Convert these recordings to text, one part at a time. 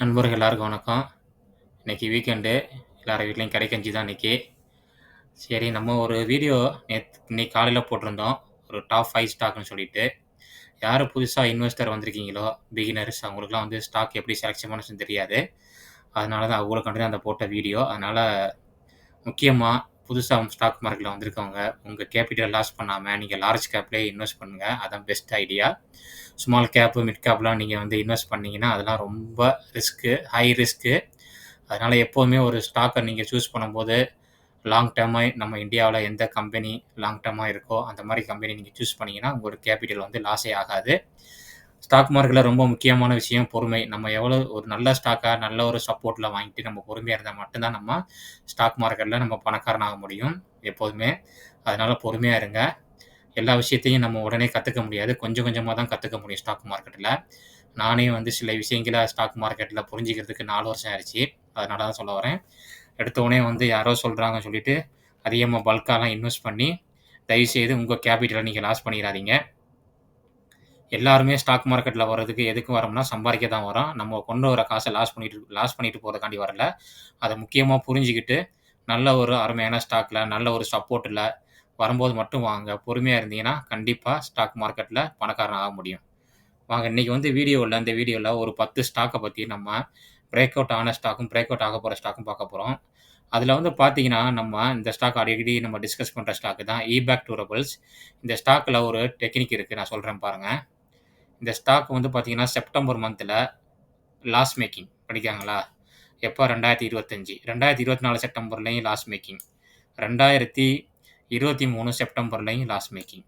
நண்பர்கள் எல்லாருக்கும் வணக்கம். இன்னைக்கு வீக்கெண்டு. எல்லார் வீட்லேயும் கறி தான் இன்னைக்கு. சரி நம்ம ஒரு வீடியோ நேற்று இன்னைக்கு காலையில் போட்டிருந்தோம். ஒரு டாப் ஃபைவ் ஸ்டாக்னு சொல்லிட்டு. யார் புதுசாக இன்வெஸ்டர் வந்திருக்கீங்களோ, பிகினர்ஸ் அவங்களுக்குலாம் வந்து ஸ்டாக் எப்படி செலக்ஷன் பண்ணணும்னு தெரியாது. அதனால தான் அவங்களுக்காண்டி தான் அந்த போட்ட வீடியோ. அதனால் முக்கியமாக புதுசாக ஸ்டாக் மார்க்கெட்டில் வந்திருக்கவங்க, உங்கள் கேபிட்டல் லாஸ் பண்ணாமல் நீங்கள் லார்ஜ் கேப்லேயே இன்வெஸ்ட் பண்ணுங்கள் அதான் best idea. Small cap mid கேப்லாம் நீங்கள் வந்து இன்வெஸ்ட் பண்ணீங்கன்னா, அதெல்லாம் ரொம்ப ரிஸ்க்கு, ஹை ரிஸ்க்கு. அதனால் எப்போதுமே ஒரு ஸ்டாக்கை நீங்கள் சூஸ் பண்ணும்போது, லாங் டேர்மாக நம்ம இந்தியாவில் எந்த கம்பெனி லாங் டேர்மாக இருக்கோ, அந்த மாதிரி கம்பெனி நீங்கள் சூஸ் பண்ணீங்கன்னா, உங்களோட கேபிட்டல் வந்து லாஸே ஆகாது. ஸ்டாக் மார்க்கெட்டில் ரொம்ப முக்கியமான விஷயம் பொறுமை. நம்ம எவ்வளோ ஒரு நல்ல ஸ்டாக்கா, நல்ல ஒரு சப்போர்ட்ல வாங்கிட்டு நம்ம பொறுமையா இருந்தா மட்டும் தான் நம்ம ஸ்டாக் மார்க்கெட்டில் நம்ம பணக்காரன் ஆக முடியும், எப்போதுமே. அதனால பொறுமையா இருங்க. எல்லா விஷயத்தையும் நம்ம உடனே கத்துக்க முடியாது. கொஞ்சம் கொஞ்சமா தான் கத்துக்க முடியும் ஸ்டாக் மார்க்கெட்டில் நானே வந்து சில விஷயங்கள ஸ்டாக் மார்க்கெட்டில் புரிஞ்சுக்கிறதுக்கு 4 வருஷம் ஆயிருச்சு. அதனால தான் சொல்ல வரேன். எடுத்தோனே வந்து யாரோ சொல்றாங்கன்னு சொல்லிட்டு, அதிகமா பல்க்காலாம் இன்வெஸ்ட் பண்ணி, தயவுசெய்து உங்க கேப்பிட்டல நீங்க லாஸ் பண்ணிறாதீங்க. எல்லாருமே ஸ்டாக் மார்க்கெட்ல வர்றதுக்கு எதுக்கு வரோம்னா, சம்பாதிக்க தான் வரோம். நம்ம கொண்டு வர காசை லாஸ் பண்ணிட்டு லாஸ் பண்ணிட்டு போறதுக்காண்டி வரல. அதை முக்கியமா புரிஞ்சுக்கிட்டு நல்ல ஒரு அருமையான ஸ்டாக்ல, நல்ல ஒரு சப்போர்ட்ல வரும்போது மட்டும் வாங்க. பொறுமையா இருந்தீங்கன்னா, கண்டிப்பா ஸ்டாக் மார்க்கெட்ல பணக்காரன் ஆக முடியும். வாங்க இன்னைக்கு வந்து வீடியோவில் இந்த வீடியோவில் ஒரு பத்து ஸ்டாக்கை பற்றி நம்ம பிரேக் அவுட் ஆன ஸ்டாக்கும், பிரேக் அவுட் ஆக போகிற ஸ்டாக்கும் பார்க்க போகிறோம் அதில் வந்து பார்த்தீங்கன்னா, நம்ம இந்த ஸ்டாக் அடிக்கடி நம்ம டிஸ்கஸ் பண்ணுற ஸ்டாக்கு தான் இபேக் டூரபிள்ஸ். இந்த ஸ்டாக்கில் ஒரு டெக்னிக் இருக்குது நான் சொல்கிறேன் பாருங்கள் இந்த ஸ்டாக் வந்து பார்த்தீங்கன்னா, செப்டம்பர் மந்தில் லாஸ் மேக்கிங் படிக்காங்களா? எப்ப 2025 2024 செப்டம்பர்லயும் லாஸ் மேக்கிங். ரெண்டாயிரத்தி இருபத்தி மூணு செப்டம்பர்லையும் லாஸ் மேக்கிங்.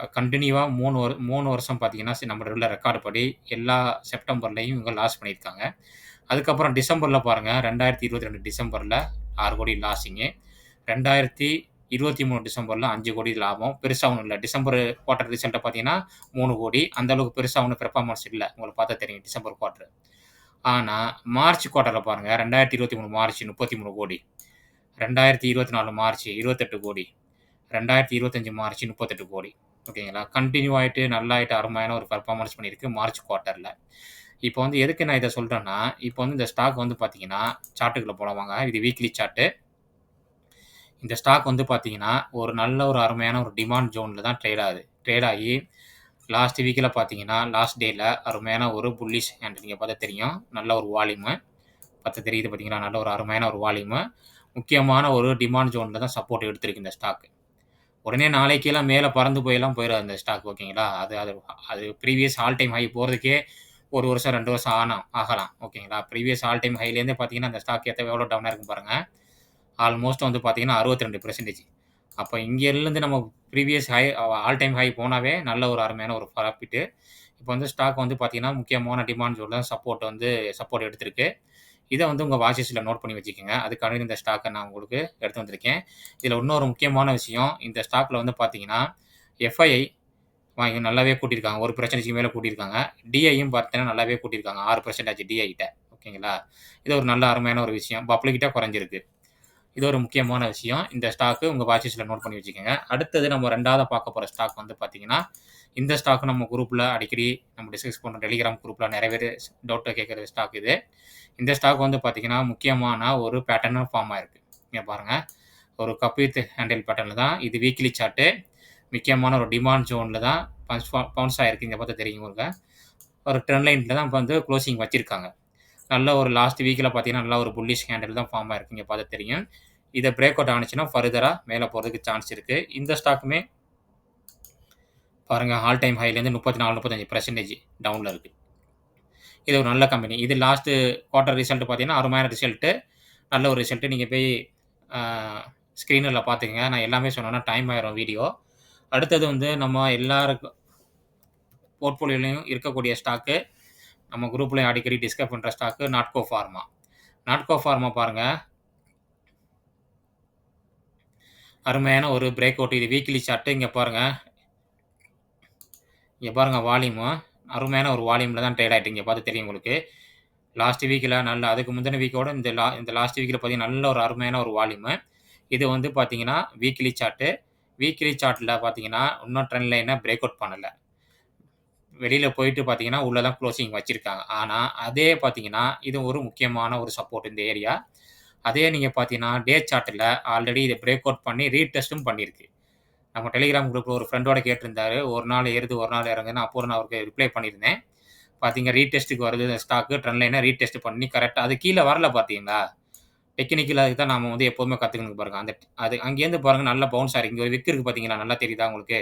கண்டினியூவாக மூணு வரு மூணு வருஷம் பார்த்தீங்கன்னா, நம்மளோட உள்ள ரெக்கார்ட் படி எல்லா செப்டம்பர்லையும் இவங்க லாஸ் பண்ணியிருக்காங்க. அதுக்கப்புறம் டிசம்பரில் பாருங்கள் ரெண்டாயிரத்தி இருபத்தி ரெண்டு டிசம்பரில் ஆறு கோடி லாஸிங்கு. ரெண்டாயிரத்தி 2023 டிசம்பர்ல அஞ்சு கோடி லாபம். பெருசாக ஒன்றும் இல்லை டிசம்பர் குவார்டர் ரிசல்ட்டை பார்த்தீங்கன்னா, மூணு கோடி. அந்த அளவுக்கு பெருசாக ஒன்றும் பெர்ஃபார்மன்ஸ் இல்லை உங்களுக்கு பார்த்தா தெரியும் டிசம்பர் குவார்டர் ஆனால் மார்ச் குவார்ட்டரில் பாருங்கள் ரெண்டாயிரத்தி இருபத்தி மூணு மார்ச் 33 கோடி. 2024 மார்ச் 28 கோடி. 2025 மார்ச் 38 கோடி. ஓகேங்களா? கண்டினியூ ஆகிட்டு நல்லாயிட்டு அருமையான ஒரு பர்ஃபார்மன்ஸ் பண்ணியிருக்கு மார்ச் குவார்ட்டரில் இப்போ வந்து எதுக்கு நான் இதை சொல்கிறேன்னா இப்போ வந்து இந்த ஸ்டாக் வந்து பார்த்தீங்கன்னா, சார்ட்டுக்குள்ளே போலாம் வாங்க. இது வீக்லி சார்ட்டு இந்த ஸ்டாக் வந்து பார்த்தீங்கன்னா, ஒரு நல்ல ஒரு அருமையான ஒரு டிமாண்ட் ஜோனில் தான் ட்ரேட் ஆகுது. ட்ரேட் ஆகி லாஸ்ட் வீக்கில் பார்த்தீங்கன்னா, லாஸ்ட் டேயில் அருமையான ஒரு புல்லிஷ் அண்ட் நீங்கள் பார்த்தா தெரியும். நல்ல ஒரு வால்யூமு. பார்த்து தெரியுது பார்த்தீங்கன்னா நல்ல ஒரு அருமையான ஒரு வால்யூமு. முக்கியமான ஒரு டிமாண்ட் ஜோனில் தான் சப்போர்ட் எடுத்திருக்கு இந்த ஸ்டாக். உடனே நாளைக்கெல்லாம் மேலே பறந்து போயெல்லாம் போயிடும் இந்த ஸ்டாக் ஓகேங்களா? அது அது அது ப்ரீவியஸ் ஆல் டைம் ஹை போகிறதுக்கே ஒரு வருஷம், ரெண்டு வருஷம் ஆனா ஆகலாம். ஓகேங்களா? ப்ரீவியஸ் ஆல் டைம் ஹைலேருந்தே பார்த்தீங்கன்னா, அந்த ஸ்டாக் எத்தனை எவ்வளோ டவுனாக இருக்கும் பாருங்கள் ஆல்மோஸ்ட் வந்து பார்த்தீங்கன்னா, 62% அப்ப இங்கேருந்து நம்ம previous high all time high போனாவே நல்ல ஒரு அருமையான ஒரு ப்ராஃபிட்டு. இப்போ வந்து ஸ்டாக் வந்து பார்த்தீங்கன்னா, முக்கியமான டிமாண்ட் ஜோன்ல சப்போர்ட் வந்து சப்போர்ட் எடுத்திருக்கு. இதை வந்து உங்கள் வாசிஸில் நோட் பண்ணி வச்சுக்கோங்க அதுக்கான இந்த ஸ்டாக்கை நான் உங்களுக்கு எடுத்து வந்திருக்கேன். இதில் இன்னொரு முக்கியமான விஷயம், இந்த ஸ்டாக்கில் வந்து பார்த்தீங்கன்னா, எஃப்ஐஐ வாங்கி நல்லாவே கூட்டியிருக்காங்க. ஒரு பிரச்சனைக்கு மேலே கூட்டியிருக்காங்க. டிஐயும் பார்த்தீங்கன்னா, நல்லாவே கூட்டியிருக்காங்க. ஆறு பர்சன்டேஜ் டிஐட்ட ஓகேங்களா? இது ஒரு நல்ல அருமையான ஒரு விஷயம். பப்ளிக்கிட்டே குறைஞ்சிருக்கு. இது ஒரு முக்கியமான விஷயம். இந்த ஸ்டாக்கு உங்கள் வாட்சிஸில் நோட் பண்ணி வச்சுக்கோங்க அடுத்தது நம்ம ரெண்டாவது பார்க்க போகிற ஸ்டாக் வந்து பார்த்தீங்கன்னா, இந்த ஸ்டாக் நம்ம குரூப்பில் அடிக்கடி நம்ம டிஸ்கஸ் பண்ணுற டெலிகிராம் குரூப்பில் நிறைய பேர் டவுட்டை கேட்குற ஸ்டாக் இது. இந்த ஸ்டாக் வந்து பார்த்தீங்கன்னா, முக்கியமான ஒரு பேட்டர்ன் ஃபார்ம் ஆயிருக்கு. நீங்கள் பாருங்க. ஒரு கப் வித் ஹேண்டில் பேட்டர்னில் தான். இது வீக்லி சார்ட்டு முக்கியமான ஒரு டிமாண்ட் ஜோனில் தான் பன்ச் பவுன்ஸ் ஆகிருக்கு இங்கே பார்த்தா தெரியும் ஒரு ட்ரெண்ட் லைனில் தான் இப்போ வந்து க்ளோசிங் வச்சுருக்காங்க நல்ல ஒரு லாஸ்ட் வீக்கில் பார்த்தீங்கன்னா, நல்ல ஒரு புல்லிஷ் கேண்டில் தான் ஃபார்ம் ஆயிருக்கு. இங்கே பார்த்து தெரியும். இதை பிரேக் அவுட் ஆனிச்சுன்னா ஃபர்தராக மேலே போகிறதுக்கு சான்ஸ் இருக்குது இந்த ஸ்டாக்குமே பாருங்கள் ஆல் டைம் ஹைலேருந்து 34, 35% டவுன்ல இருக்கு. இது ஒரு நல்ல கம்பெனி. இது லாஸ்ட்டு குவார்ட்டர் ரிசல்ட் பார்த்தீங்கன்னா, அருமையான ரிசல்ட்டு நல்ல ஒரு ரிசல்ட்டு நீங்கள் போய் ஸ்க்ரீனில் ஸ்க்ரீனர்ல பார்த்துக்கங்க. நான் எல்லாமே சொன்னேன்னா டைம் ஆயிரும் வீடியோ. அடுத்தது வந்து நம்ம எல்லாருக்கும் போர்ட்ஃபோலியோலையும் இருக்கக்கூடிய ஸ்டாக்கு, நம்ம குரூப்லையும் அடிக்கடி டிஸ்கஸ் பண்ணுற ஸ்டாக்கு நாட்கோ ஃபார்மா. நாட்கோ ஃபார்மா பாருங்க. அருமையான ஒரு பிரேக் அவுட். இது வீக்லி சார்ட்டு இங்கே பாருங்கள் இங்கே பாருங்கள் வால்யூமு. அருமையான ஒரு வால்யூமில் தான் ட்ரேட் ஆகிட்டு இங்கே பார்த்து தெரியும் உங்களுக்கு. லாஸ்ட் வீக்கில் நல்ல அதுக்கு முந்தின வீக்கோட இந்த லா இந்த லாஸ்ட் வீக்கில் பார்த்தீங்கன்னா, நல்ல ஒரு அருமையான ஒரு வால்யூமு. இது வந்து பார்த்தீங்கன்னா, வீக்லி சார்ட்டு வீக்லி சார்ட்டில் பார்த்தீங்கன்னா, இன்னும் ட்ரெண்ட் லைனை பிரேக் அவுட் பண்ணலை வெளியில் போயிட்டு பார்த்தீங்கன்னா, உள்ளே தான் க்ளோசிங் வச்சுருக்காங்க ஆனால் அதே பார்த்தீங்கன்னா, இது ஒரு முக்கியமான ஒரு சப்போர்ட் இந்த ஏரியா. அதே நீங்கள் பார்த்தீங்கன்னா, டே சார்ட்டில் ஆல்ரெடி இதை பிரேக் அவுட் பண்ணி ரீடெஸ்ட்டும் பண்ணியிருக்கு. நம்ம டெலிகிராம் குரூப்பில் ஒரு ஃப்ரெண்டோட கேட்டிருந்தாரு. ஒரு நாள் ஏறுது, ஒரு நாள் இறங்குன்னு அப்போ நான் அவருக்கு ரிப்ளை பண்ணியிருந்தேன். பார்த்தீங்க ரீடெஸ்ட்டுக்கு வருது இந்த ஸ்டாக்கு. ட்ரெண்ட் லைன ரீடெஸ்ட் பண்ணி கரெக்டாக அது கீழே வரல பார்த்தீங்களா? டெக்னிக்கல் அதுக்கு தான் நாம வந்து எப்போதுமே கத்துக்கணும் பாருங்க. அந்த அது அங்கேருந்து பாருங்க நல்ல பவுன்ஸ் ஆயிருக்கு. ஒரு விக்கு இருக்கு பார்த்தீங்களா? நல்லா தெரியுதா உங்களுக்கு?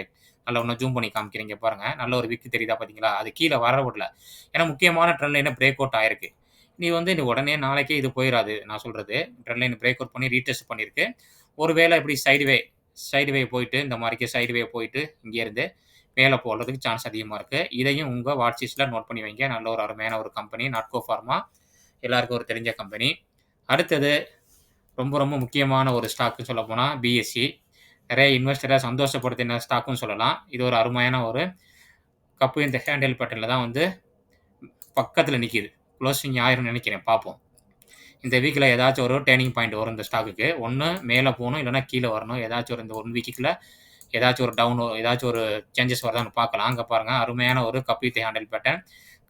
நல்லா ஒன்று ஜூம் பண்ணி காமிக்கிறீங்க பாருங்கள் பாருங்க. நல்ல ஒரு விக்கு தெரியுதா பார்த்தீங்களா? அது கீழே வர விடல. ஏன்னா முக்கியமான ட்ரெண்ட் லைன் பிரேக் அவுட் ஆயிருக்கு. நீ வந்து நீ உடனே நாளைக்கே இது போயிடாது நான் சொல்றது. ட்ரெண்ட் லைன் பிரேக் அவுட் பண்ணி ரீடெஸ்ட் பண்ணியிருக்கு. ஒருவேளை இப்படி சைடுவே சைடுவே போயிட்டு இந்த மாதிரிக்கு சைடுவே போயிட்டு இங்கேருந்து மேலே போடுறதுக்கு சான்ஸ் அதிகமாக இருக்குது இதையும் உங்கள் வாட்ச் நோட் பண்ணி வைங்க. நல்ல ஒரு அருமையான ஒரு கம்பெனி. நாட்கோ ஃபார்மா. எல்லாருக்கும் ஒரு தெரிஞ்ச கம்பெனி. அடுத்தது ரொம்ப ரொம்ப முக்கியமான ஒரு ஸ்டாக்குன்னு சொல்ல போனால் பிஎஸ்சி. நிறைய இன்வெஸ்டரை சந்தோஷப்படுத்தின ஸ்டாக்குன்னு சொல்லலாம். இது ஒரு அருமையான ஒரு கப்பு இந்த ஹேண்டில் பேட்டர்ன்ல தான் வந்து பக்கத்தில் நிற்கிது குளோசிங் ஆயிரும்னு நினைக்கிறேன் பார்ப்போம். இந்த வீக்கில் ஏதாச்சும் ஒரு டேர்னிங் பாயிண்ட் வரும் இந்த ஸ்டாக்குக்கு. ஒன்று மேலே போகணும் இல்லைன்னா கீழே வரணும். ஏதாச்சும் ஒரு இந்த ஒன் வீக்குக்குள்ளே ஏதாச்சும் ஒரு டவுன் ஏதாச்சும் ஒரு சேஞ்சஸ் வருதான்னு பார்க்கலாம். அங்கே பாருங்கள் அருமையான ஒரு கப்பு வித் ஹேண்டில் பேட்டர்ன்.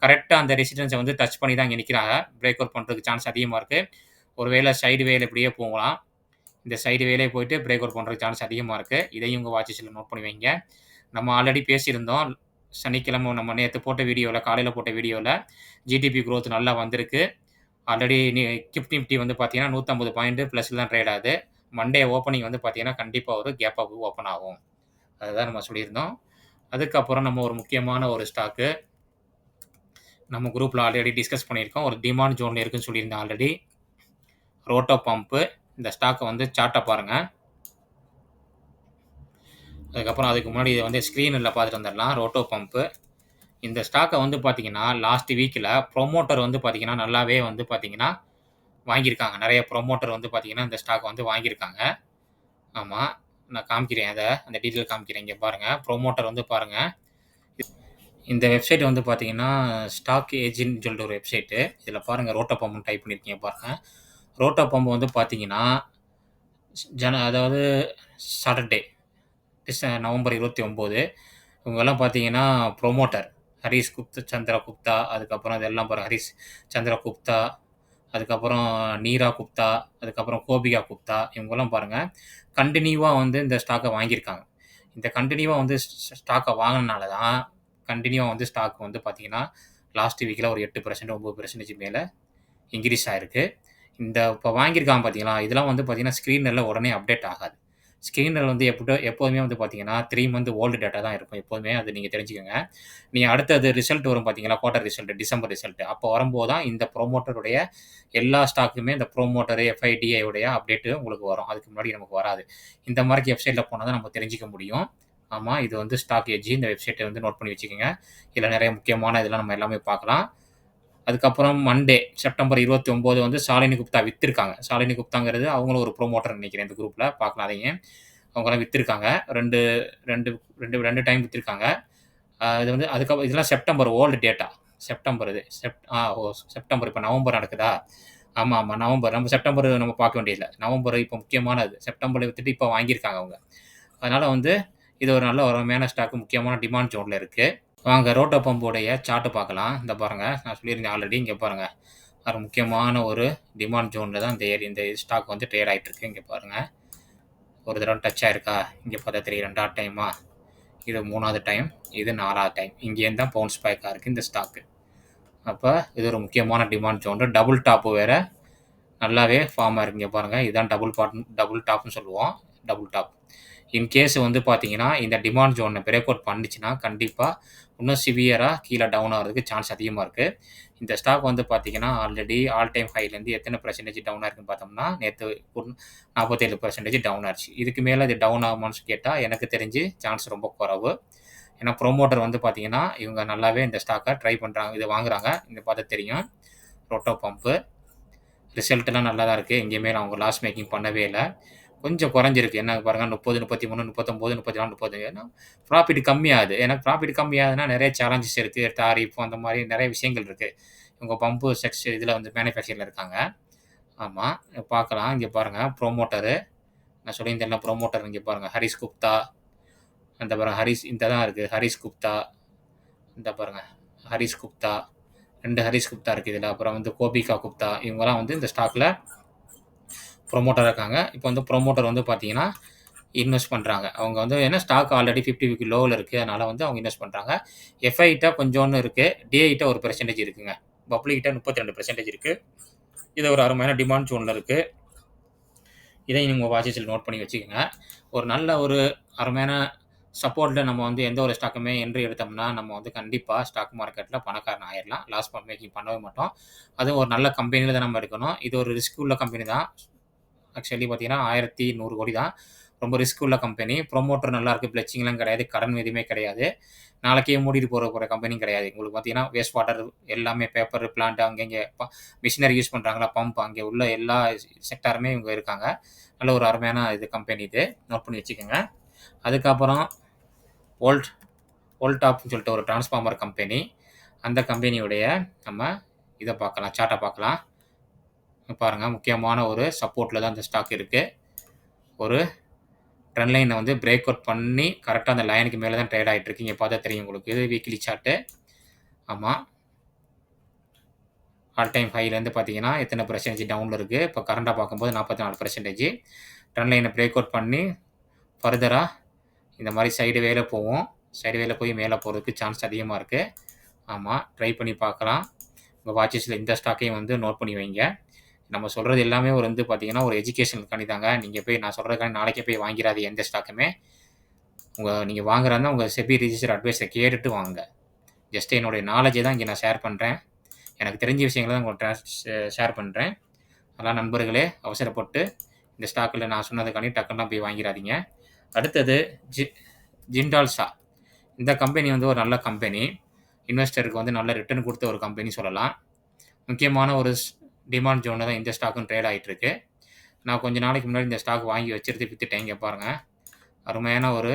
கரெக்டாக அந்த ரெசிடென்ஸை வந்து டச் பண்ணி தான் இங்கே நிற்கிறாங்க பிரேக் அவுட் பண்ணுறதுக்கு சான்ஸ் அதிகமாக இருக்குது ஒருவேளை சைடு வேல இப்படியே போகலாம். இந்த சைடு வேலையே போயிட்டு பிரேக் அவுட் பண்ணுறதுக்கு சான்ஸ் அதிகமாக இருக்குது இதையும் உங்கள் வாட்சஸில் நோட் பண்ணி வைங்க. நம்ம ஆல்ரெடி பேசியிருந்தோம். சனிக்கிழமை நம்ம நேற்று போட்ட வீடியோவில் காலையில் போட்ட வீடியோவில் ஜிடிபி க்ரோத் நல்லா வந்திருக்கு. ஆல்ரெடி நீ கிஃப்ட் நிஃப்டி வந்து பார்த்தீங்கன்னா 150 பாயிண்ட் ப்ளஸில் தான் ட்ரேட் ஆகுது. மண்டே ஓப்பனிங் வந்து பார்த்தீங்கன்னா, கண்டிப்பாக ஒரு கேப் அப் ஓப்பன் ஆகும். அதுதான் நம்ம சொல்லியிருந்தோம். அதுக்கப்புறம் நம்ம ஒரு முக்கியமான ஒரு ஸ்டாக்கு நம்ம குரூப்பில் ஆல்ரெடி டிஸ்கஸ் பண்ணியிருக்கோம். ஒரு டிமாண்ட் ஜோனில் இருக்குன்னு சொல்லியிருந்தேன் ஆல்ரெடி. ரோட்டோ பம்ப்பு இந்த ஸ்டாக்கை வந்து சார்ட்டை பாருங்கள் அதுக்கப்புறம் அதுக்கு முன்னாடி இதை வந்து ஸ்க்ரீனில் பார்த்துட்டு வந்துடலாம் ரோட்டோ பம்ப். இந்த ஸ்டாக்கை வந்து பார்த்தீங்கன்னா, லாஸ்ட் வீக்கில் ப்ரொமோட்டர் வந்து பார்த்தீங்கன்னா, நல்லாவே வந்து பார்த்தீங்கன்னா, வாங்கியிருக்காங்க. நிறைய ப்ரொமோட்டர் வந்து பார்த்தீங்கன்னா, இந்த ஸ்டாக்கை வந்து வாங்கியிருக்காங்க. ஆமாம் நான் காமிக்கிறேன் அதை அந்த டீட்டெயில் காமிக்கிறேன். இங்கே பாருங்கள் ப்ரொமோட்டர் வந்து பாருங்கள் இந்த வெப்சைட் வந்து பார்த்தீங்கன்னா, ஸ்டாக் ஏஜின்னு சொல்லிட்டு ஒரு வெப்சைட்டு இதில் பாருங்கள் ரோட்டோ பம்ப்னு டைப் பண்ணியிருக்கீங்க பாருங்கள் ரோட்டோ பம்பு வந்து பார்த்தீங்கன்னா, ஜன அதாவது சாட்டர்டே டிச நவம்பர் இருபத்தி ஒம்பது இவங்கெல்லாம் பார்த்தீங்கன்னா, ப்ரொமோட்டர் ஹரிஷ் குப்தா சந்திரா குப்தா, அதுக்கப்புறம் இதெல்லாம் பாரு ஹரிஷ் சந்திரா குப்தா, அதுக்கப்புறம் நீரா குப்தா, அதுக்கப்புறம் கோபிகா குப்தா இவங்கெல்லாம் பாருங்கள் கண்டினியூவாக வந்து இந்த ஸ்டாக்கை வாங்கியிருக்காங்க. இந்த கண்டினியூவாக வந்து ஸ் வாங்கினால தான், கண்டினியூவாக வந்து ஸ்டாக் வந்து பார்த்தீங்கன்னா, லாஸ்ட் வீக்கில் ஒரு எட்டு பர்சன்ட் ஒம்பது பர்சன்டேஜ் மேலே இன்க்ரீஸ் ஆகிருக்கு இந்த இப்போ வாங்கியிருக்காங்க பார்த்தீங்களா, இதெல்லாம் வந்து பார்த்தீங்கன்னா, ஸ்க்ரீனில் உடனே அப்டேட் ஆகாது. ஸ்க்ரீனில் வந்து எப்போ எப்போதுமே வந்து பார்த்தீங்கன்னா, த்ரீ மந்த் ஓல்டு டேட்டா தான் இருக்கும் எப்போதுமே. அது நீங்கள் தெரிஞ்சுக்கோங்க நீங்கள் அடுத்தது ரிசல்ட் வரும் பார்த்தீங்களா, குவார்டர் ரிசல்ட், டிசம்பர் ரிசல்ட். அப்போ வரும்போது தான் இந்த ப்ரோமோட்டருடைய எல்லா ஸ்டாக்குமே இந்த ப்ரோமோட்டர் எஃப்ஐடிஐ உடைய உங்களுக்கு வரும். அதுக்கு முன்னாடி நமக்கு வராது. இந்த மாதிரி வெப்சைட்டில் போனால் தான் நம்ம தெரிஞ்சிக்க முடியும். ஆமாம் இது வந்து ஸ்டாக் எஜ்ஜி இந்த வெப்சைட்டை வந்து நோட் பண்ணி வச்சுக்கோங்க இதில் நிறைய முக்கியமான இதெல்லாம் நம்ம எல்லாமே பார்க்கலாம். அதுக்கப்புறம் மண்டே செப்டம்பர் 29 வந்து ஷாலினி குப்தா வித்திருக்காங்க. ஷாலினி குப்தாங்கிறது அவங்களும் ஒரு ப்ரோமோட்டர் நினைக்கிறேன் இந்த குரூப்பில் பார்க்கலாம் அதையும். அவங்கலாம் வித்திருக்காங்க. 2 2 2 2 டைம் வித்திருக்காங்க. இது வந்து அதுக்கப்புறம் இதெல்லாம் செப்டம்பர் ஓல்டு டேட்டா. செப்டம்பர் இது. செப் ஆ ஓ செப்டம்பர் இப்போ நவம்பர் நடக்குதா? ஆமாம் ஆமாம் நவம்பர். நம்ம செப்டம்பர் நம்ம பார்க்க வேண்டியதில்ல. நவம்பர் இப்போ முக்கியமானது. செப்டம்பரில் வித்துட்டு இப்போ வாங்கியிருக்காங்க அவங்க. அதனால் வந்து இது ஒரு நல்ல அருமையான ஸ்டாக்கு முக்கியமான டிமாண்ட் ஜோனில் இருக்குது வாங்க ரோட்டோ பம்புடைய சார்ட் பார்க்கலாம். இந்த பாருங்க. நான் சொல்லியிருந்தேன் ஆல்ரெடி. இங்கே பாருங்க. ஒரு முக்கியமான ஒரு டிமாண்ட் ஜோனில் தான் இந்த ஏரி இந்த ஸ்டாக் வந்து ட்ரேட் ஆகிட்டுருக்கு இங்கே பாருங்கள் பாருங்க. ஒரு தடவை டச் ஆயிருக்கா? இங்கே பார்த்தா தெரியும் ரெண்டாவது டைமா? இது மூணாவது டைம். இது நாலாவது டைம். இங்கேருந்து தான் பவுன்ஸ் பேக் இருக்குது இந்த ஸ்டாக்கு. அப்போ இது ஒரு முக்கியமான டிமாண்ட் ஜோன். டபுள் டாப்பு வேறு நல்லாவே ஃபார்ம் ஆயிருக்கு. பாருங்கள் இதுதான் டபுள் பாட் டபுள் டாப்னு சொல்லுவோம். Double top. இன்கேஸ் வந்து பார்த்தீங்கன்னா, இந்த டிமாண்ட் ஜோனை பிரேக் அவுட் பண்ணுச்சுன்னா, கண்டிப்பாக இன்னும் சிவியராக கீழே டவுன் ஆகுறதுக்கு சான்ஸ் அதிகமாக இருக்குது இந்த ஸ்டாக் வந்து பார்த்தீங்கன்னா, ஆல்ரெடி ஆல் டைம் ஹைலேருந்து எத்தனை பர்சன்டேஜ் டவுன் ஆயிருக்குன்னு பார்த்தோம்னா, நேற்று நாற்பத்தேழு பர்சன்டேஜ் டவுன் ஆச்சு இதுக்கு மேலே இது டவுன் ஆகுமான்னு கேட்டால் எனக்கு தெரிஞ்சு சான்ஸ் ரொம்ப குறைவு. ஏன்னா ப்ரோமோட்டர் வந்து பார்த்தீங்கன்னா, இவங்க நல்லாவே இந்த ஸ்டாக்கை ட்ரை பண்ணுறாங்க இதை வாங்குறாங்க. இந்த பார்த்தா தெரியும். ரொட்டோ பம்ப். ரிசல்ட்லாம் நல்லா தான் இருக்குது எங்கேயுமே அவங்க லாஸ் மேக்கிங் பண்ணவே இல்லை கொஞ்சம் குறைஞ்சிருக்கு. என்ன பாருங்க 30, 33, 39, 34, 30 ஏன்னா ப்ராஃபிட் கம்மியாகுது. ஏன்னா ப்ராஃபிட் கம்மியாகுதுன்னா நிறைய சேலஞ்சஸ் இருக்குது டாரிஃப் அந்த மாதிரி நிறைய விஷயங்கள் இருக்குது இவங்க பம்பு செக்ஸ் இதில் வந்து மேனுஃபேக்சரில் இருக்காங்க. ஆமாம் பார்க்கலாம். இங்கே பாருங்கள் ப்ரோமோட்டரு நான் சொல்லியிருந்தேன் ப்ரோமோட்டர் இங்கே பாருங்கள் ஹரிஷ் குப்தா. அந்த பாருங்க ஹரிஷ் இந்த தான் இருக்குது ஹரிஷ் குப்தா. இந்த பாருங்க ஹரிஷ் குப்தா ரெண்டு ஹரிஷ் குப்தா இருக்குது இதில் அப்புறம் வந்து கோபிகா குப்தா இவங்கெல்லாம் வந்து இந்த ஸ்டாக்கில் ப்ரொமோட்டர் இருக்காங்க. இப்போ வந்து ப்ரொமோட்டர் வந்து பார்த்தீங்கன்னா இன்வெஸ்ட் பண்ணுறாங்க அவங்க வந்து ஏன்னா ஸ்டாக் ஆல்ரெடி ஃபிஃப்டி வீக் லோவில் இருக்குது அதனால் வந்து அவங்க இன்வெஸ்ட் பண்ணுறாங்க எஃப்ஐட்டாக கொஞ்சோன்னு இருக்குது டிஐகிட்ட ஒரு பெர்சன்டேஜ் இருக்குங்க. பப்ளிக்கிட்ட முப்பத்தி ரெண்டு பெர்சன்டேஜ் இருக்குது இது ஒரு அருமையான டிமாண்ட் ஜோனில் இருக்குது இதை நீங்கள் வாட்சஸில் நோட் பண்ணி வச்சுக்கோங்க. ஒரு நல்ல ஒரு அருமையான சப்போர்ட்டில் நம்ம வந்து எந்த ஒரு ஸ்டாக்குமே என்ட்ரி எடுத்தோம்னா நம்ம வந்து கண்டிப்பாக ஸ்டாக் மார்க்கெட்டில் பணக்காரன் ஆயிடலாம் லாஸ் மேக்கிங் பண்ணவே மாட்டோம். அதுவும் ஒரு நல்ல கம்பெனியில் தான் நம்ம எடுக்கணும். இது ஒரு ரிஸ்க் உள்ள கம்பெனி தான். ஆக்சுவலி பார்த்தீங்கன்னா ஆயிரத்தி நூறு கோடி தான் ரொம்ப ரிஸ்க் உள்ள கம்பெனி ப்ரொமோட்டர் நல்லா இருக்குது பிளச்சிங்லாம் கிடையாது கடன் எதுவுமே கிடையாது. நாளைக்கே மூடிட்டு போகிற போகிற கம்பெனியும் கிடையாது. உங்களுக்கு பார்த்தீங்கன்னா வேஸ்ட் வாட்டர் எல்லாமே பேப்பர் பிளான்ட் அங்கங்கே மிஷினரி யூஸ் பண்ணுறாங்களா பம்ப் அங்கே உள்ள எல்லா செக்டாருமே இவங்க இருக்காங்க. நல்ல ஒரு அருமையான இது கம்பெனி இது. நோட் பண்ணி வச்சுக்கோங்க. அதுக்கப்புறம் ஓல்ட் ஓல்டாப்னு சொல்லிட்டு ஒரு டிரான்ஸ்ஃபார்மர் கம்பெனி அந்த கம்பெனியுடைய நம்ம இதை பார்க்கலாம் சார்ட்டை பார்க்கலாம். பாருங்கள் முக்கியமான ஒரு சப்போர்ட்டில் தான் இந்த ஸ்டாக் இருக்குது ஒரு ட்ரெண்ட் லைனை வந்து பிரேக் அவுட் பண்ணி கரெக்டாக அந்த லைனுக்கு மேலே தான் ட்ரேட் ஆகிட்டு இருக்கு. இங்கே பார்த்தா தெரியும் உங்களுக்கு இது வீக்லி சார்ட்டு ஆமாம் ஆல் டைம் ஹைலேருந்து பார்த்தீங்கன்னா எத்தனை பர்சன்டேஜ் டவுனில் இருக்குது இப்போ கரண்டாக பார்க்கும்போது நாற்பத்தி நாலு பர்சன்டேஜ் ட்ரெண்ட் லைனை பிரேக் அவுட் பண்ணி ஃபர்தராக இந்த மாதிரி சைடு வேலை போவோம் சைடு வேலை போய் மேலே போகிறதுக்கு சான்ஸ் அதிகமாக இருக்குது ஆமாம் ட்ரை பண்ணி பார்க்கலாம். உங்கள் வாட்சஸில் இந்த ஸ்டாக்கையும் வந்து நோட் பண்ணி வைங்க. நம்ம சொல்கிறது எல்லாமே ஒரு வந்து பார்த்தீங்கன்னா ஒரு எஜுகேஷனுக்காண்டி தாங்க. நீங்கள் போய் நான் சொல்கிறதுக்காண்டி நாளைக்கே போய் வாங்கிறாது எந்த ஸ்டாக்குமே உங்கள் நீங்கள் வாங்குறாருந்தா உங்கள் செபி ரிஜிஸ்டர் அட்வைஸை கேட்டுட்டு வாங்க. ஜஸ்ட் என்னுடைய நாலேஜை தான் இங்கே நான் ஷேர் பண்ணுறேன் எனக்கு தெரிஞ்ச விஷயங்களை தான் உங்களுக்கு ஷேர் பண்ணுறேன் அதெல்லாம் நண்பர்களே அவசரப்பட்டு இந்த ஸ்டாக்கில் நான் சொன்னதுக்காண்டி டக்குலாம் போய் வாங்கிறாதீங்க அடுத்தது ஜி ஜிண்டால்ஷா இந்த கம்பெனி வந்து ஒரு நல்ல கம்பெனி இன்வெஸ்டருக்கு வந்து நல்ல ரிட்டர்ன் கொடுத்த ஒரு கம்பெனி சொல்லலாம். முக்கியமான ஒரு டிமாண்ட் ஜோனில் தான் இந்த ஸ்டாக்கும் ட்ரேட் ஆகிட்டு இருக்கு நான் கொஞ்ச நாளைக்கு முன்னாடி இந்த ஸ்டாக் வாங்கி வச்சிருந்து வித்துட்டேன் இங்கே பாருங்கள் அருமையான ஒரு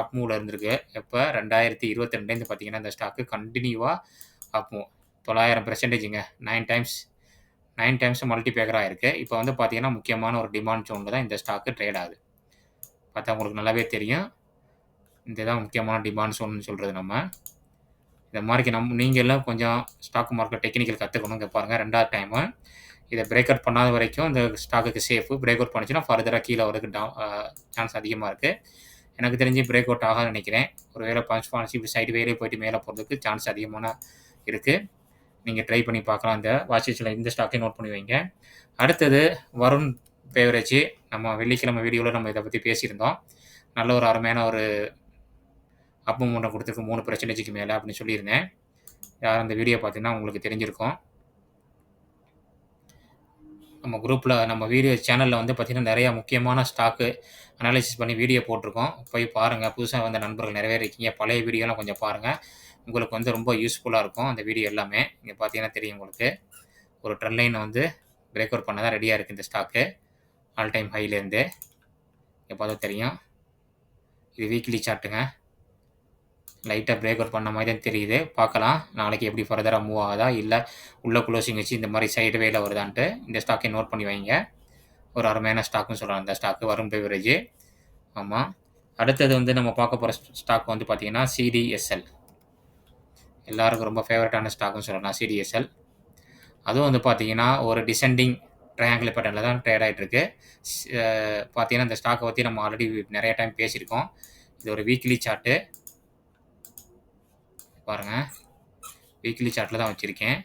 அப் மூவில் இருந்திருக்கு. எப்போ? ரெண்டாயிரத்தி இருபத்தி ரெண்டுலேருந்து பார்த்தீங்கன்னா இந்த ஸ்டாக்கு கண்டினியூவாக அப் மூவ் தொள்ளாயிரம் பெர்சன்டேஜுங்க நைன் டைம்ஸ் நைன் டைம்ஸ் மல்டிபேக்கராக இருக்குது இப்போ வந்து பார்த்தீங்கன்னா முக்கியமான ஒரு டிமாண்ட் ஜோனில் தான் இந்த ஸ்டாக்கு ட்ரேட் ஆகுது. பார்த்தா உங்களுக்கு நல்லாவே தெரியும். இந்த தான் முக்கியமான டிமாண்ட் ஜோன்னு சொல்கிறது நம்ம. இந்த மாதிரி நம்ம நீங்கள் எல்லாம் கொஞ்சம் ஸ்டாக் மார்க்கெட் டெக்னிக்கல் கற்றுக்கணும் இங்கே பாருங்கள் ரெண்டாவது டைமு இதை பிரேக் அவுட் பண்ணாத வரைக்கும் இந்த ஸ்டாக்குக்கு சேஃபு பிரேக் அவுட் பண்ணிச்சுன்னா ஃபர்தராக கீழே வரதுக்கு டா சான்ஸ் அதிகமாக இருக்குது எனக்கு தெரிஞ்சு பிரேக் அவுட் ஆக நினைக்கிறேன். ஒரு வேலை பஞ்ச் பான்ஸ் இப்படி சைடு வேலையே போயிட்டு மேலே போகிறதுக்கு சான்ஸ் அதிகமான இருக்குது நீங்கள் ட்ரை பண்ணி பார்க்கலாம். இந்த வாட்சஸில் இந்த ஸ்டாக்கையும் நோட் பண்ணி வைங்க. அடுத்தது வருண் பேவரேஜ் நம்ம வெள்ளிக்கிழமை வீடியோவில் நம்ம இதை பற்றி பேசியிருந்தோம். நல்ல ஒரு அருமையான ஒரு அப்பு மூணை கொடுத்துருக்கு மூணு பர்சன்டேஜுக்கு மேலே அப்படின்னு சொல்லியிருந்தேன். யார் அந்த வீடியோ பார்த்தீங்கன்னா உங்களுக்கு தெரிஞ்சிருக்கும். நம்ம குரூப்பில் நம்ம வீடியோ சேனலில் வந்து பார்த்திங்கன்னா நிறையா முக்கியமான ஸ்டாக்கு அனாலிசிஸ் பண்ணி வீடியோ போட்டிருக்கோம். போய் பாருங்கள் புதுசாக வந்த நண்பர்கள் நிறைய இருக்கீங்க பழைய வீடியோலாம் கொஞ்சம் பாருங்கள் உங்களுக்கு வந்து ரொம்ப யூஸ்ஃபுல்லாக இருக்கும் அந்த வீடியோ எல்லாமே. இங்கே பார்த்தீங்கன்னா தெரியும் உங்களுக்கு. ஒரு ட்ரெண்ட் லைனை வந்து பிரேக் அவுட் பண்ண தான் ரெடியாக இருக்குது இந்த ஸ்டாக்கு ஆல் டைம் ஹைலேருந்து இங்கே பார்த்தா தெரியும். இது வீக்லி சார்ட்டுங்க லைட்டாக பிரேக் அவுட் பண்ண மாதிரி தான் தெரியுது. பார்க்கலாம். நாளைக்கு எப்படி ஃபர்தராக மூவ் ஆகுதா? இல்லை உள்ள க்ளோசிங் வச்சு இந்த மாதிரி சைடு வேல வருதான்ட்டு இந்த ஸ்டாக்கை நோட் பண்ணி வைங்க. ஒரு அருமையான ஸ்டாக்குன்னு சொல்லலாம். இந்த ஸ்டாக்கு வரும் பெவரேஜ் ஆமாம் அடுத்தது வந்து நம்ம பார்க்க போகிற ஸ்டாக் வந்து பார்த்திங்கன்னா சிடிஎஸ்எல் எல்லாருக்கும் ரொம்ப ஃபேவரட்டான ஸ்டாக்குன்னு சொல்லலாம். சிடிஎஸ்எல் அதுவும் வந்து பார்த்தீங்கன்னா ஒரு டிசெண்டிங் ட்ரையாங்கிள் பேட்டர்னில் தான் ட்ரேட் ஆகிட்டுருக்கு பார்த்தீங்கன்னா இந்த ஸ்டாக்கை பற்றி நம்ம ஆல்ரெடி நிறைய டைம் பேசியிருக்கோம். இது ஒரு வீக்லி சார்ட்டு பாருங்கள் வீக்லி சார்ட்டில் தான் வச்சுருக்கேன்.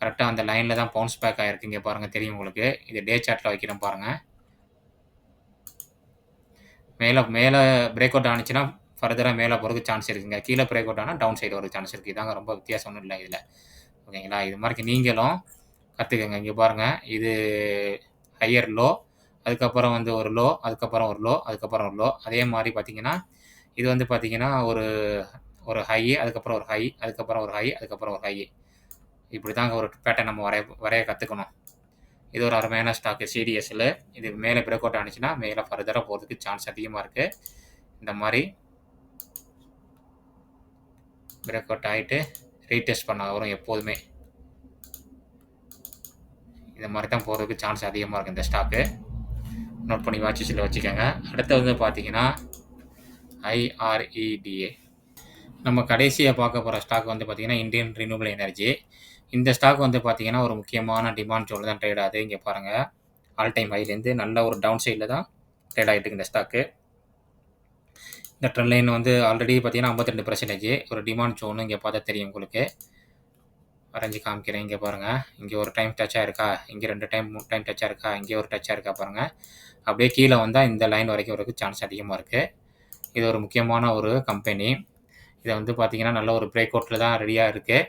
கரெக்டாக அந்த லைனில் தான் பவுன்ஸ் பேக் ஆகிருக்கு இங்கே பாருங்கள் தெரியும் உங்களுக்கு. இது டே சார்ட்டில் வைக்கிறேன் பாருங்கள் மேலே மேலே பிரேக் அவுட் ஆனிச்சுன்னா ஃபர்தராக மேலே போகிறதுக்கு சான்ஸ் இருக்குங்க. கீழே பிரேக் அவுட் ஆனால் டவுன் சைடு வரதுக்கு சான்ஸ் இருக்குது இதாங்க ரொம்ப வித்தியாசம் ஒன்றும் இல்லை இதில். ஓகேங்களா? இது மாதிரி நீங்களும் கற்றுக்கங்க இங்கே பாருங்கள் இது ஹையர் லோ அதுக்கப்புறம் வந்து ஒரு லோ அதுக்கப்புறம் ஒரு லோ அதுக்கப்புறம் ஒரு லோ அதே மாதிரி பார்த்தீங்கன்னா இது வந்து பார்த்தீங்கன்னா ஒரு ஒரு ஹை அதுக்கப்புறம் ஒரு ஹை அதுக்கப்புறம் ஒரு ஹை அதுக்கப்புறம் ஒரு ஹை இப்படி தாங்க ஒரு பேட்டர்ன் நம்ம வரைய வரைய கற்றுக்கணும் இது ஒரு அருமையான ஸ்டாக்கு சிடிஎஸ்ஸில் இது மேலே பிரேக் அவுட் ஆனிச்சுன்னா மேலே ஃபர்தராக போகிறதுக்கு சான்ஸ் அதிகமாக இருக்குது இந்த மாதிரி பிரேக் அவுட் ஆகிட்டு ரீடெஸ்ட் பண்ண வரும் எப்போதுமே. இந்த மாதிரி தான் போகிறதுக்கு சான்ஸ் அதிகமாக இருக்குது இந்த ஸ்டாக்கு நோட் பண்ணி வாட்சஸில் வச்சுக்கோங்க. அடுத்து வந்து பார்த்தீங்கன்னா ஐஆர்இடிஏ நம்ம கடைசியாக பார்க்க போகிற ஸ்டாக் வந்து பார்த்திங்கன்னா இந்தியன் ரினியூபிள் எனர்ஜி. இந்த ஸ்டாக் வந்து பார்த்திங்கன்னா ஒரு முக்கியமான டிமாண்ட் ஜோன்ல தான் ட்ரேட் ஆகுது. இங்கே பாருங்கள் ஆல் டைம் ஹைலேருந்து நல்ல ஒரு டவுன் சைடில் தான் ட்ரேட் ஆகிட்டு இந்த ஸ்டாக்கு. இந்த ட்ரெண்ட் லைன் வந்து ஆல்ரெடி பார்த்தீங்கன்னா, 52% ஒரு டிமாண்ட் ஜோன் இங்கே பார்த்தா தெரியும் உங்களுக்கு. வரைஞ்சி காமிக்கிறேன். இங்கே பாருங்கள் இங்கே ஒரு டைம் டச் ஆயிருக்கா? இங்க 2 டைம் மூணு டைம் டச்சாக இருக்கா இங்கே ஒரு டச்சாக இருக்கா பாருங்கள் அப்படியே கீழே வந்தால் இந்த லைன் வரைக்கும் வரைக்கும் சான்ஸ் அதிகமாக இருக்குது இது ஒரு முக்கியமான ஒரு கம்பெனி. இதை வந்து பார்த்தீங்கன்னா, நல்ல ஒரு பிரேக் அவுட்டில் தான் ரெடியாக இருக்குது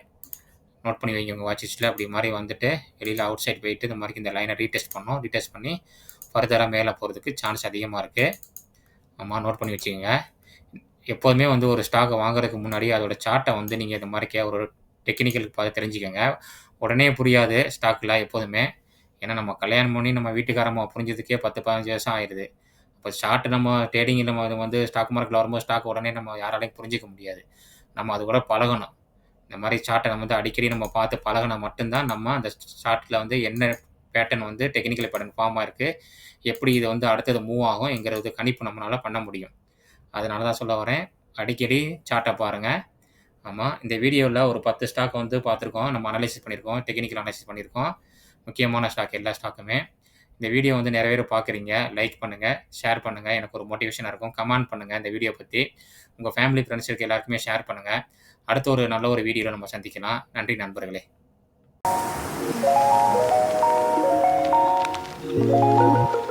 நோட் பண்ணி வைங்க உங்கள் வாட்ச் அப்படி மாதிரி வந்துட்டு வெளியில் அவுட் சைட் போயிட்டு இந்த மாதிரி இந்த லைனை ரீடெஸ்ட் பண்ணோம் ரீடெஸ்ட் பண்ணி ஃபர்தராக மேலே போகிறதுக்கு சான்ஸ் அதிகமாக இருக்குது ஆமாம் நோட் பண்ணி வச்சுக்கோங்க. எப்போதுமே வந்து ஒரு ஸ்டாக்கை வாங்குறதுக்கு முன்னாடி அதோட சார்ட்டை வந்து நீங்கள் இந்த மாதிரி கே ஒரு டெக்னிக்கல் பார்த்து தெரிஞ்சுக்கோங்க. உடனே புரியாது ஸ்டாக்கில் எப்போதுமே. ஏன்னா நம்ம கல்யாணம் பண்ணி நம்ம வீட்டுக்காரமாக புரிஞ்சதுக்கே 10, 15 வருஷம் ஆயிடுது இப்போ ஷார்ட் நம்ம ட்ரேடிங் நம்ம வந்து ஸ்டாக் மார்க்கெட்டில் வரும்போது ஸ்டாக் உடனே நம்ம யாராலையும் புரிஞ்சிக்க முடியாது. நம்ம அது கூட பழகணும். இந்த மாதிரி சார்ட்டை நம்ம வந்து அடிக்கடி நம்ம பார்த்து பழகுனா மட்டும்தான் நம்ம அந்த சார்ட்டில் வந்து என்ன பேட்டர்ன் வந்து டெக்னிக்கல் பேட்டர்ன் ஃபார்மாக இருக்குது எப்படி இது வந்து அடுத்தது மூவ் ஆகும் எங்கிறது கணிப்பு நம்மளால் பண்ண முடியும். அதனால தான் சொல்ல வரேன். அடிக்கடி சார்ட்டை பாருங்கள் ஆமாம் இந்த வீடியோவில் ஒரு 10 ஸ்டாக் வந்து பார்த்துருக்கோம். நம்ம அனலைசிஸ் பண்ணியிருக்கோம். டெக்னிக்கல் அனலைசிஸ் பண்ணியிருக்கோம். முக்கியமான ஸ்டாக் எல்லா ஸ்டாக்குமே. இந்த வீடியோ வந்து நிறைய பேர் பார்க்குறீங்க. லைக் பண்ணுங்கள் ஷேர் பண்ணுங்கள் எனக்கு ஒரு மோட்டிவேஷனாக இருக்கும். கமெண்ட் பண்ணுங்கள் இந்த வீடியோ பற்றி உங்கள் ஃபேமிலி, ஃப்ரெண்ட்ஸுக்கு எல்லாருக்குமே ஷேர் பண்ணுங்கள் அடுத்த ஒரு நல்ல ஒரு வீடியோல நம்ம சந்திக்கலாம். நன்றி நண்பர்களே! Thank you.